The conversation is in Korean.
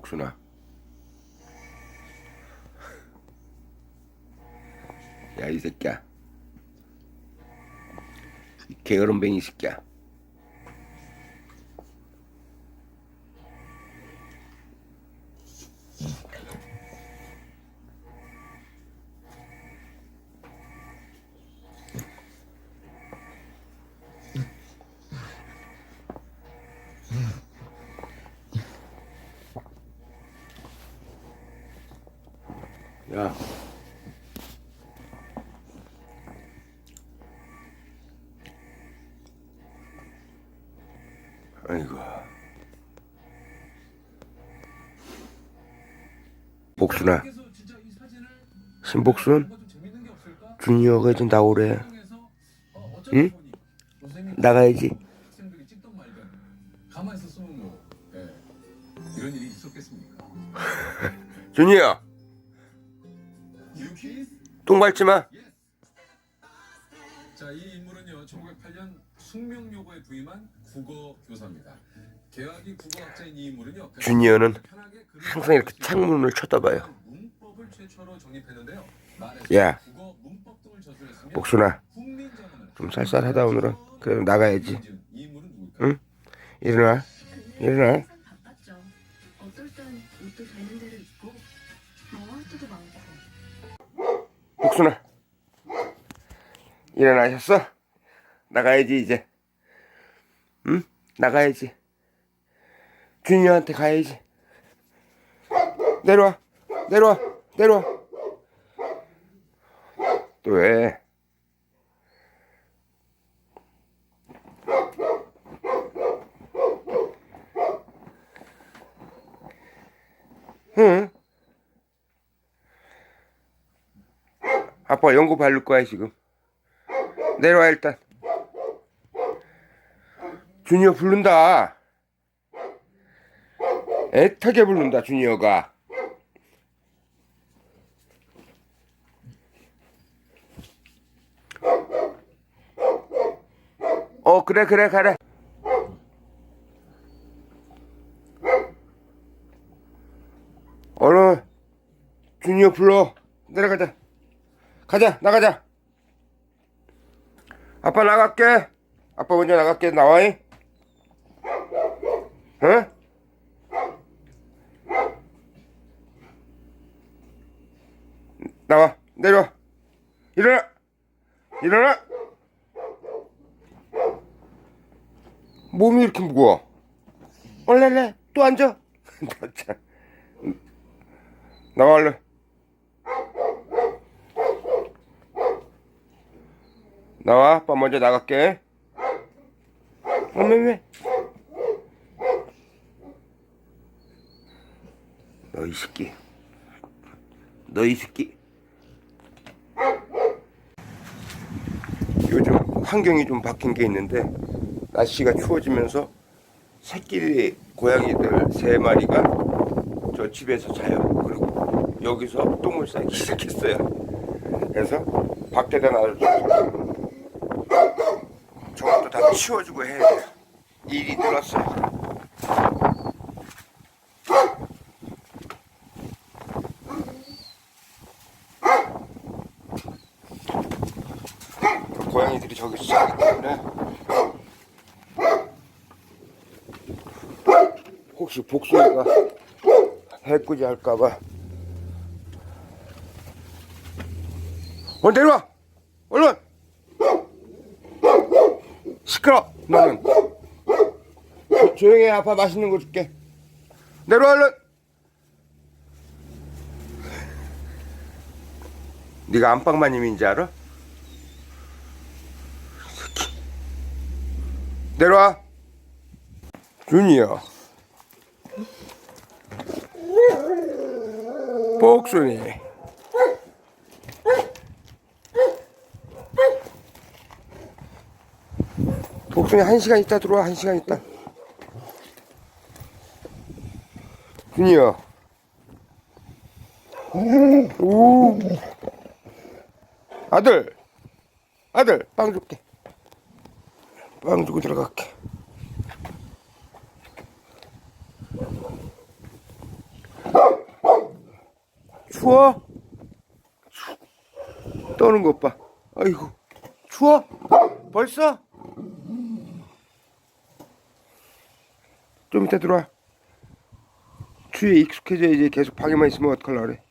복순아. 야, 이 새끼야. 이 게으름뱅이 새끼야. 야. 아이고. 복순아, 신복순, 주니어가 이제 나오래. 응? 나가야지. 학생들이 찍 똥 밟지 마. 자, 이 인물은요, 1908년 숙명여고에 부임한 국어 교사입니다. 개학이 국어학자인 이 인물은요, 주니어는 항상 이렇게 창문을 쳐다봐요. 문법을 최초로 정립했는데요. 야. 국어 문법 등을 저술했으며 복순아, 국민정음을 좀 쌀쌀하다 오늘은. 그래 나가야지. 이 인물은 누굴까? 응? 일어나, 일어나. 바빴죠. 어떨 땐 옷도 되는 대로 입고 뭐 할 때도 많고 복순아, 일어나셨어? 나가야지 이제. 응? 나가야지. 주니어한테 가야지. 내려와, 내려와, 내려와. 또 왜? 응? 아빠 연고 바를 거야 지금. 내려와 일단. 주니어 부른다. 애타게 부른다 주니어가. 어 그래 그래 가래. 어느 주니어 불러 내려가자. 가자 나가자. 아빠 나갈게. 아빠 먼저 나갈게. 나와이. 어? 나와. 내려와. 일어나. 일어나. 몸이 이렇게 무거워. 얼레레. 또 앉아. 나와 얼른. 나와, 아빠 먼저 나갈게. 어메, 왜? 너이 새끼. 너 이 새끼. 요즘 환경이 좀 바뀐 게 있는데, 날씨가 추워지면서 새끼 고양이들 세 마리가 저 집에서 자요. 그리고 여기서 똥을 싸기 시작했어요. 그래서 밖에다 놔줬어요. 다 치워주고 해야 돼요. 일이 늘었어요. 그 고양이들이 저기서 자기 때문에 혹시 복숭이가 해꾸지 할까봐 어 내려와 얼른 시끄러. 너는. 조, 조용히 해. 아빠 맛있는 거 줄게. 내려와 얼른. 네가 안방마님인지 알아? 내려와. 준이요 복순이 복순이 한 시간 있다 들어와 한 시간 있다 준이요 오 아들 아들 빵 줄게 빵 주고 들어갈게 추워? 추- 떠는 것 봐. 아이고, 추워? 벌써? 좀 이따 들어와. 추위에 익숙해져 이제 계속 방에만 있으면 어떡하려 그래.